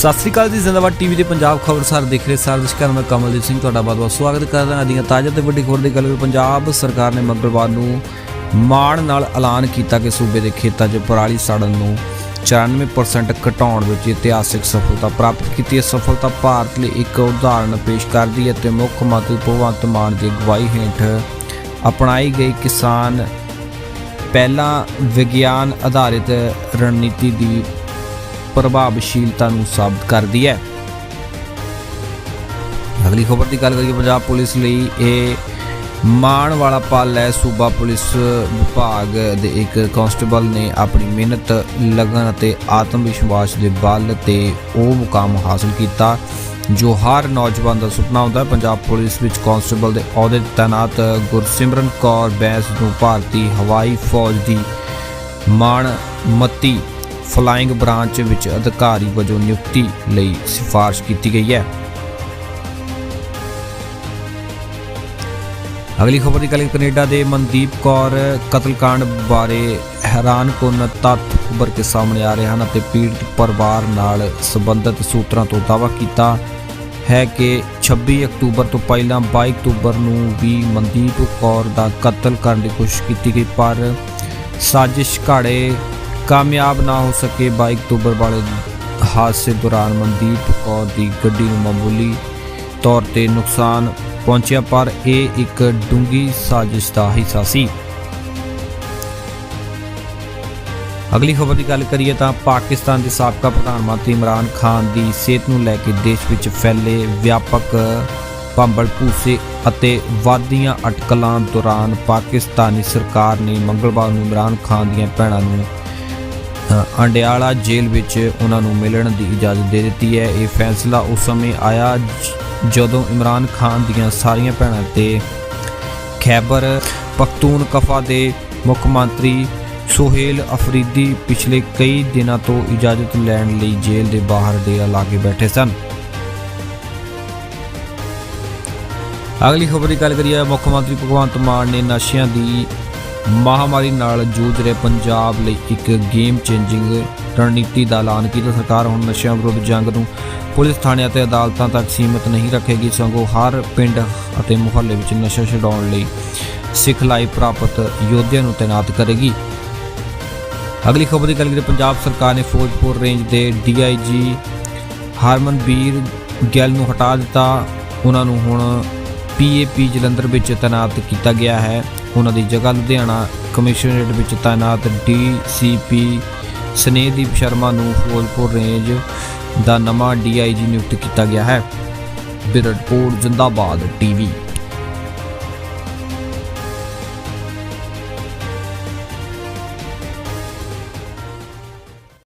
ਸਤਿ ਸ੍ਰੀ ਅਕਾਲ ਜੀ, ਜ਼ਿੰਦਾਬਾਦ ਟੀਵੀ ਦੇ ਪੰਜਾਬ ਖਬਰਸਾਰ ਦੇਖ ਰਹੇ ਸਾਰੇ ਦਰਸ਼ਕਾਂ ਨੂੰ ਮੈਂ ਕਮਲਦੀਪ ਸਿੰਘ, ਤੁਹਾਡਾ ਬਹੁਤ-ਬਹੁਤ ਸਵਾਗਤ ਕਰਦਾ ਹਾਂ। ਦੀਆਂ ਤਾਜ਼ਾ ਤੇ ਵੱਡੀ ਖਬਰ ਦੀ ਗੱਲ ਪੰਜਾਬ ਸਰਕਾਰ ਨੇ ਮੰਗਲਵਾਰ ਨੂੰ ਮਾਣ ਨਾਲ ਐਲਾਨ ਕੀਤਾ ਕਿ ਸੂਬੇ ਦੇ ਖੇਤਾਂ 'ਚ ਪਰਾਲੀ ਸਾੜਨ ਨੂੰ 94% ਘਟਾਉਣ ਵਿੱਚ ਇਤਿਹਾਸਿਕ ਸਫਲਤਾ ਪ੍ਰਾਪਤ ਕੀਤੀ ਹੈ। ਸਫਲਤਾ ਭਾਰਤ ਲਈ ਇੱਕ ਉਦਾਹਰਣ ਪੇਸ਼ ਕਰਦੀ ਹੈ ਤੇ ਮੁੱਖ ਮੰਤਰੀ ਭਗਵੰਤ ਮਾਨ ਦੀ ਅਗਵਾਈ ਹੇਠ ਅਪਣਾਈ ਗਈ ਕਿਸਾਨ ਪਹਿਲਾਂ ਵਿਗਿਆਨ ਆਧਾਰਿਤ ਰਣਨੀਤੀ ਦੀ ਪ੍ਰਭਾਵਸ਼ੀਲਤਾ ਨੂੰ ਸਾਬਤ ਕਰਦੀ ਹੈ। ਅਗਲੀ ਖਬਰ ਦੀ ਗੱਲ ਕਰੀਏ ਪੰਜਾਬ ਪੁਲਿਸ ਲਈ, ਇਹ ਮਾਣ ਵਾਲਾ ਪਲ ਹੈ। ਸੂਬਾ ਪੁਲਿਸ ਵਿਭਾਗ ਦੇ ਇੱਕ ਕਾਂਸਟੇਬਲ ਨੇ ਆਪਣੀ ਮਿਹਨਤ, ਲਗਨ ਅਤੇ ਆਤਮ ਵਿਸ਼ਵਾਸ ਦੇ ਬਲ ਤੇ ਉਹ ਮੁਕਾਮ ਹਾਸਲ ਕੀਤਾ, ਜੋ ਹਰ ਨੌਜਵਾਨ ਦਾ ਸੁਪਨਾ ਹੁੰਦਾ ਹੈ। ਪੰਜਾਬ ਪੁਲਿਸ ਵਿੱਚ ਕਾਂਸਟੇਬਲ ਦੇ ਅਹੁਦੇ ਤੇ ਤਾਇਨਾਤ ਗੁਰਸਿਮਰਨ ਕੌਰ ਬੈਂਸ ਨੂੰ ਭਾਰਤੀ ਹਵਾਈ ਫੌਜ ਦੀ ਮਾਣ ਮਤੀ ਫਲਾਇੰਗ ਬ੍ਰਾਂਚ ਵਿੱਚ ਅਧਿਕਾਰੀ ਵਜੋਂ ਨਿਯੁਕਤੀ ਲਈ ਸਿਫਾਰਿਸ਼ ਕੀਤੀ ਗਈ ਹੈ। ਅਗਲੀ ਖਬਰ ਦੀ ਗੱਲ ਕੈਨੇਡਾ ਦੇ ਮਨਦੀਪ ਕੌਰ ਕਤਲकांड ਬਾਰੇ ਹੈਰਾਨਕੁਨ ਤੱਥ ਉੱਭਰ ਕੇ ਸਾਹਮਣੇ ਆ ਰਹੇ ਹਨ ਅਤੇ ਪੀੜਤ ਪਰਿਵਾਰ ਨਾਲ ਸੰਬੰਧਿਤ ਸੂਤਰਾਂ ਤੋਂ ਦਾਅਵਾ ਕੀਤਾ ਹੈ ਕਿ 26 ਅਕਤੂਬਰ ਤੋਂ ਪਹਿਲਾਂ 22 ਅਕਤੂਬਰ ਨੂੰ ਵੀ ਮਨਦੀਪ ਕੌਰ ਦਾ ਕਤਲ ਕਰਨ ਦੀ ਕੋਸ਼ਿਸ਼ ਕੀਤੀ ਗਈ, ਪਰ ਸਾਜ਼ਿਸ਼ ਘਾੜੇ ਕਾਮਯਾਬ ਨਾ ਹੋ ਸਕੇ 22 ਅਕਤੂਬਰ ਵਾਲੇ ਹਾਦਸੇ ਦੌਰਾਨ ਮਨਦੀਪ ਕੌਰ ਦੀ ਗੱਡੀ ਨੂੰ ਮਾਮੂਲੀ ਤੌਰ ਤੇ ਨੁਕਸਾਨ ਪਹੁੰਚਿਆ, ਪਰ ਇਹ ਇੱਕ ਡੂੰਗੀ ਸਾਜ਼ਿਸ਼ ਦਾ ਹਿੱਸਾ ਸੀ। ਅਗਲੀ ਖਬਰ ਦੀ ਗੱਲ ਕਰੀਏ ਤਾਂ ਪਾਕਿਸਤਾਨ ਦੇ ਸਾਬਕਾ ਪ੍ਰਧਾਨ ਮੰਤਰੀ ਇਮਰਾਨ ਖਾਨ ਦੀ ਸਿਹਤ ਨੂੰ ਲੈ ਕੇ ਦੇਸ਼ ਵਿੱਚ ਫੈਲੇ ਵਿਆਪਕ ਭੰਬਲ ਭੂਸੇ ਅਤੇ ਵਾਧੀਆਂ ਅਟਕਲਾਂ ਦੌਰਾਨ ਪਾਕਿਸਤਾਨੀ ਸਰਕਾਰ ਨੇ ਮੰਗਲਵਾਰ ਨੂੰ ਇਮਰਾਨ ਖਾਨ ਦੀਆਂ ਭੈਣਾਂ ਨੂੰ ਅੰਡਿਆਲਾ ਜੇਲ੍ਹ ਵਿੱਚ ਉਹਨਾਂ ਨੂੰ ਮਿਲਣ ਦੀ ਇਜਾਜ਼ਤ ਦੇ ਦਿੱਤੀ ਹੈ। ਇਹ ਫੈਸਲਾ ਉਸ ਸਮੇਂ ਆਇਆ ਜਦੋਂ ਇਮਰਾਨ ਖਾਨ ਦੀਆਂ ਸਾਰੀਆਂ ਭੈਣਾਂ ਤੇ ਖੈਬਰ ਪਖਤੂਨਖਵਾ ਦੇ ਮੁੱਖ ਮੰਤਰੀ ਸੁਹੇਲ ਅਫਰੀਦੀ ਪਿਛਲੇ ਕਈ ਦਿਨਾਂ ਤੋਂ ਇਜਾਜ਼ਤ ਲੈਣ ਲਈ ਜੇਲ੍ਹ ਦੇ ਬਾਹਰ ਡੇਰਾ ਲਾ ਕੇ ਬੈਠੇ ਸਨ। ਅਗਲੀ ਖਬਰ ਦੀ ਗੱਲ ਕਰੀਏ, ਮੁੱਖ ਮੰਤਰੀ ਭਗਵੰਤ ਮਾਨ ਨੇ ਨਸ਼ਿਆਂ ਦੀ ਮਹਾਮਾਰੀ ਨਾਲ ਜੂਝ ਰਹੇ ਪੰਜਾਬ ਲਈ ਇੱਕ ਗੇਮ ਚੇਂਜਿੰਗ ਰਣਨੀਤੀ ਦਾ ਐਲਾਨ ਕੀਤਾ। ਸਰਕਾਰ ਹੁਣ ਨਸ਼ਿਆਂ ਵਿਰੁੱਧ ਜੰਗ ਨੂੰ ਪੁਲਿਸ ਥਾਣਿਆਂ ਅਤੇ ਅਦਾਲਤਾਂ ਤੱਕ ਸੀਮਿਤ ਨਹੀਂ ਰੱਖੇਗੀ, ਸਗੋਂ ਹਰ ਪਿੰਡ ਅਤੇ ਮੁਹੱਲੇ ਵਿੱਚ ਨਸ਼ਾ ਛਡਾਉਣ ਲਈ ਸਿਖਲਾਈ ਪ੍ਰਾਪਤ ਯੋਧਿਆਂ ਨੂੰ ਤਾਇਨਾਤ ਕਰੇਗੀ। ਅਗਲੀ ਖਬਰ ਦੀ ਗੱਲ ਕਰੀਏ ਪੰਜਾਬ ਸਰਕਾਰ ਨੇ ਫੌਜਪੁਰ ਰੇਂਜ ਦੇ ਡੀਆਈਜੀ ਹਰਮਨਬੀਰ ਗਿੱਲ ਨੂੰ ਹਟਾ ਦਿੱਤਾ। ਉਹਨਾਂ ਨੂੰ ਹੁਣ ਪੀਏਪੀ ਜਲੰਧਰ ਵਿੱਚ ਤਾਇਨਾਤ ਕੀਤਾ ਗਿਆ ਹੈ। ਉਹਨਾਂ ਦੀ ਜਗ੍ਹਾ ਲੁਧਿਆਣਾ ਕਮਿਸ਼ਨਰੇਟ ਵਿੱਚ ਤਾਇਨਾਤ ਡੀਸੀਪੀ ਸਨੇਹਦੀਪ ਸ਼ਰਮਾ ਨੂੰ ਫਿਰੋਜ਼ਪੁਰ ਰੇਂਜ ਦਾ ਨਵਾਂ ਡੀਆਈਜੀ ਨਿਯੁਕਤ ਕੀਤਾ ਗਿਆ ਹੈ। Bureau report, Zindabad TV.